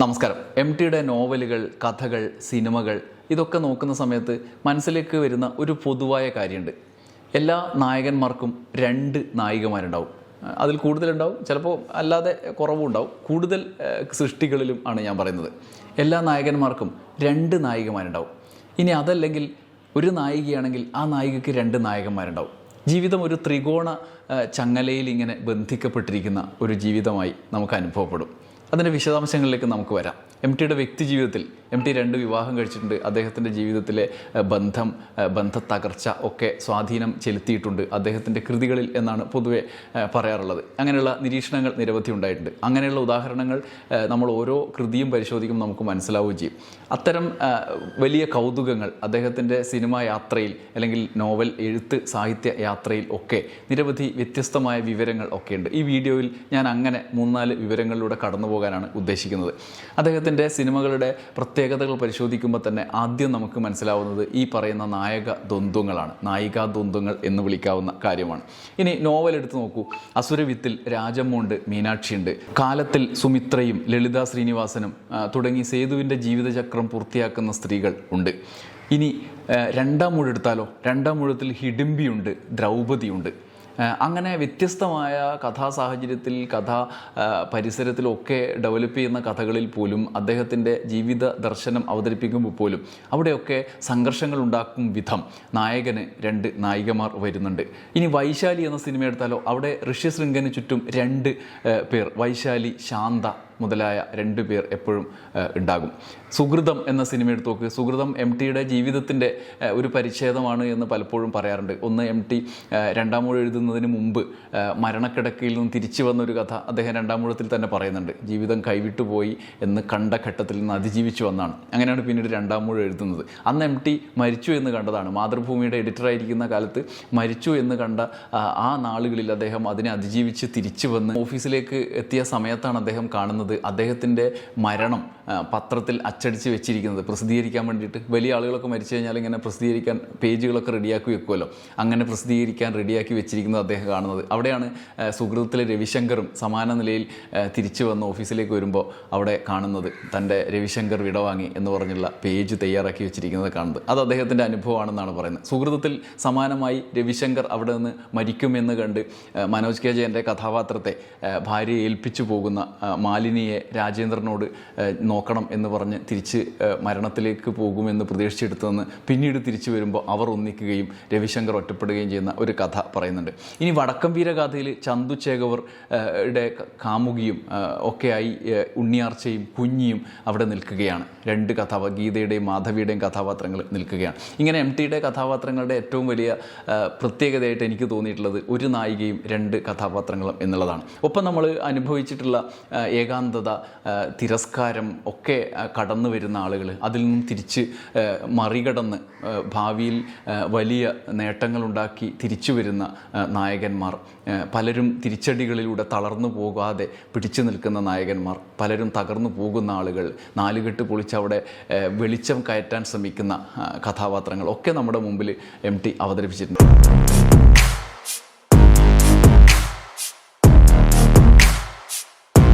നമസ്കാരം. എം ടിയുടെ നോവലുകൾ കഥകൾ സിനിമകൾ ഇതൊക്കെ നോക്കുന്ന സമയത്ത് മനസ്സിലേക്ക് വരുന്ന ഒരു പൊതുവായ കാര്യമുണ്ട്. എല്ലാ നായകന്മാർക്കും രണ്ട് നായികമാരുണ്ടാവും. അതിൽ കൂടുതലുണ്ടാവും ചിലപ്പോൾ അല്ലാതെ കുറവും ഉണ്ടാവും കൂടുതൽ സൃഷ്ടികളിലും ആണ് ഞാൻ പറയുന്നത്. എല്ലാ നായകന്മാർക്കും രണ്ട് നായികമാരുണ്ടാവും. ഇനി അതല്ലെങ്കിൽ ഒരു നായികയാണെങ്കിൽ ആ നായികയ്ക്ക് രണ്ട് നായകന്മാരുണ്ടാവും. ജീവിതം ഒരു ത്രികോണ ചങ്ങലയിൽ ഇങ്ങനെ ബന്ധിക്കപ്പെട്ടിരിക്കുന്ന ഒരു ജീവിതമായി നമുക്ക് അനുഭവപ്പെടും. അതിന്റെ വിശദാംശങ്ങളിലേക്ക് നമുക്ക് വരാം. എം ടിയുടെ വ്യക്തി ജീവിതത്തിൽ എം ടി രണ്ട് വിവാഹം കഴിച്ചിട്ടുണ്ട്. അദ്ദേഹത്തിന്റെ ജീവിതത്തിലെ ബന്ധം ബന്ധ തകർച്ച ഒക്കെ സ്വാധീനം ചെലുത്തിയിട്ടുണ്ട് അദ്ദേഹത്തിന്റെ കൃതികളിൽ എന്നാണ് പൊതുവെ പറയാറുള്ളത്. അങ്ങനെയുള്ള നിരീക്ഷണങ്ങൾ നിരവധി ഉണ്ടായിട്ടുണ്ട്. അങ്ങനെയുള്ള ഉദാഹരണങ്ങൾ നമ്മൾ ഓരോ കൃതിയും പരിശോധിക്കുമ്പോൾ നമുക്ക് മനസ്സിലാവുകയും ചെയ്യും. അത്തരം വലിയ കൗതുകങ്ങൾ അദ്ദേഹത്തിന്റെ സിനിമാ യാത്രയിൽ അല്ലെങ്കിൽ നോവൽ എഴുത്ത് സാഹിത്യ യാത്രയിൽ ഒക്കെ നിരവധി വ്യത്യസ്തമായ വിവരങ്ങൾ ഒക്കെ ഉണ്ട് ഈ വീഡിയോയിൽ ഞാൻ അങ്ങനെ മൂന്നാൽ വിവരങ്ങളിലൂടെ കടന്നു പോകാനാണ് ഉദ്ദേശിക്കുന്നത്. അദ്ദേഹത്തിന്റെ സിനിമകളുടെ പ്രത്യേകതകൾ പരിശോധിക്കുമ്പോൾ തന്നെ ആദ്യം നമുക്ക് മനസ്സിലാവുന്നത് ഈ പറയുന്ന നായക ദ്വന്ദ്വങ്ങളാണ്. നായികാ ദ്വന്ദ്വങ്ങൾ എന്ന് വിളിക്കാവുന്ന കാര്യമാണ്. ഇനി നോവൽ എടുത്ത് നോക്കൂ. അസുരവിത്തിൽ രാജമ്മുണ്ട് മീനാക്ഷിയുണ്ട്. കാലത്തിൽ സുമിത്രയും ലളിത ശ്രീനിവാസനും തുടങ്ങി സേതുവിന്റെ ജീവിതചക്രം പൂർത്തിയാക്കുന്ന സ്ത്രീകൾ ഉണ്ട്. ഇനി രണ്ടാം മുഴെടുത്താലോ? രണ്ടാം മുഴത്തിൽ ഹിഡിംബിയുണ്ട് ദ്രൗപദിയുണ്ട്. ഏഹ് അങ്ങനെ വ്യത്യസ്തമായ കഥാസാഹചര്യത്തിൽ കഥ പരിസരത്തിലൊക്കെ ഡെവലപ്പ് ചെയ്യുന്ന കഥകളിൽ പോലും അദ്ദേഹത്തിന്റെ ജീവിത ദർശനം അവതരിപ്പിക്കുമ്പോൾ പോലും അവിടെയൊക്കെ സംഘർഷങ്ങൾ ഉണ്ടാക്കും വിധം നായകന് രണ്ട് നായികമാർ വരുന്നുണ്ട്. ഇനി വൈശാലി എന്ന സിനിമ എടുത്താലോ അവിടെ ഋഷ്യശൃംഗന് ചുറ്റും രണ്ട് പേർ. വൈശാലി ശാന്ത മുതലായ രണ്ടു പേർ എപ്പോഴും ഉണ്ടാകും. സുഹൃതം എന്ന സിനിമ എടുത്ത് നോക്ക്. സുഹൃതം എം ടിയുടെ ജീവിതത്തിന്റെ ഒരു പരിച്ഛേദമാണ് എന്ന് പലപ്പോഴും പറയാറുണ്ട്. ഒന്ന് എം ടി രണ്ടാം മൂഴം എഴുതുന്നതിന് മുമ്പ് മരണക്കിടക്കയിൽ നിന്ന് തിരിച്ചു വന്ന ഒരു കഥ അദ്ദേഹം രണ്ടാം മൂഴത്തിൽ തന്നെ പറയുന്നുണ്ട്. ജീവിതം കൈവിട്ടു പോയി എന്ന് കണ്ട ഘട്ടത്തിൽ നിന്ന് അതിജീവിച്ചു വന്നാണ്. അങ്ങനെയാണ് പിന്നീട് രണ്ടാം മൂഴം എഴുതുന്നത്. അന്ന് എം ടി മരിച്ചു എന്ന് കണ്ടതാണ്. മാതൃഭൂമിയുടെ എഡിറ്ററായിരിക്കുന്ന കാലത്ത് മരിച്ചു എന്ന് കണ്ട ആ നാളുകളിൽ അദ്ദേഹം അതിനെ അതിജീവിച്ച് തിരിച്ചു വന്ന് ഓഫീസിലേക്ക് എത്തിയ സമയത്താണ് അദ്ദേഹം കാണുന്നത്. അദ്ദേഹത്തിന്റെ മരണം പത്രത്തിൽ അച്ചടിച്ച് വെച്ചിരിക്കുന്നത് പ്രസിദ്ധീകരിക്കാൻ വേണ്ടിയിട്ട്. വലിയ ആളുകളൊക്കെ മരിച്ചു കഴിഞ്ഞാൽ ഇങ്ങനെ പ്രസിദ്ധീകരിക്കാൻ പേജുകളൊക്കെ റെഡിയാക്കി വെക്കുമല്ലോ. അങ്ങനെ പ്രസിദ്ധീകരിക്കാൻ റെഡിയാക്കി വെച്ചിരിക്കുന്നത് അദ്ദേഹം കാണുന്നത്. അവിടെയാണ് സുഹൃത്തിലെ രവിശങ്കറും സമാന നിലയിൽ തിരിച്ചു വന്ന് ഓഫീസിലേക്ക് വരുമ്പോൾ അവിടെ കാണുന്നത് തന്റെ രവിശങ്കർ വിടവാങ്ങി എന്ന് പറഞ്ഞുള്ള പേജ് തയ്യാറാക്കി വെച്ചിരിക്കുന്നത് കാണുന്നത്. അത് അദ്ദേഹത്തിന്റെ അനുഭവമാണെന്നാണ് പറയുന്നത്. സുഹൃത്തിൽ സമാനമായി രവിശങ്കർ അവിടെ നിന്ന് മരിക്കുമെന്ന് കണ്ട് മനോജ് കെ ജയന്റെ കഥാപാത്രത്തെ ഭാര്യയെ ഏൽപ്പിച്ചു പോകുന്ന ആ, മാലിനിയെ രാജേന്ദ്രനോട് നോക്കണം എന്ന് പറഞ്ഞ് തിരിച്ച് മരണത്തിലേക്ക് പോകുമെന്ന് പ്രതീക്ഷിച്ചെടുത്തതെന്ന് പിന്നീട് തിരിച്ചു വരുമ്പോൾ അവർ ഒന്നിക്കുകയും രവിശങ്കർ ഒറ്റപ്പെടുകയും ചെയ്യുന്ന ഒരു കഥ പറയുന്നുണ്ട്. ഇനി വടക്കം വീരഗാഥയിൽ ചന്തു യുടെ കാമുകിയും ഒക്കെയായി ഉണ്ണിയാർച്ചയും കുഞ്ഞിയും അവിടെ നിൽക്കുകയാണ്. രണ്ട് കഥാപാ ഗീതയുടെയും മാധവിയുടെയും കഥാപാത്രങ്ങൾ നിൽക്കുകയാണ്. ഇങ്ങനെ എം ടിയുടെ കഥാപാത്രങ്ങളുടെ ഏറ്റവും വലിയ പ്രത്യേകതയായിട്ട് എനിക്ക് തോന്നിയിട്ടുള്ളത് ഒരു നായികയും രണ്ട് കഥാപാത്രങ്ങളും എന്നുള്ളതാണ്. ഒപ്പം നമ്മൾ അനുഭവിച്ചിട്ടുള്ള ആ, ഏകാന്തത ആ, തിരസ്കാരം ഒക്കെ കടന്നു വരുന്ന ആളുകൾ അതിൽ നിന്നും തിരിച്ച് മറികടന്ന് ഭാവിയിൽ വലിയ നേട്ടങ്ങളുണ്ടാക്കി തിരിച്ചു വരുന്ന നായകന്മാർ. പലരും തിരിച്ചടികളിലൂടെ തളർന്നു പോകാതെ പിടിച്ചു നിൽക്കുന്ന നായകന്മാർ. പലരും തകർന്നു പോകുന്ന ആളുകൾ. നാലുകെട്ട് പൊളിച്ച് അവിടെ വെളിച്ചം കയറ്റാൻ ശ്രമിക്കുന്ന കഥാപാത്രങ്ങൾ ഒക്കെ നമ്മുടെ മുമ്പിൽ എം ടി അവതരിപ്പിച്ചിട്ടുണ്ട്.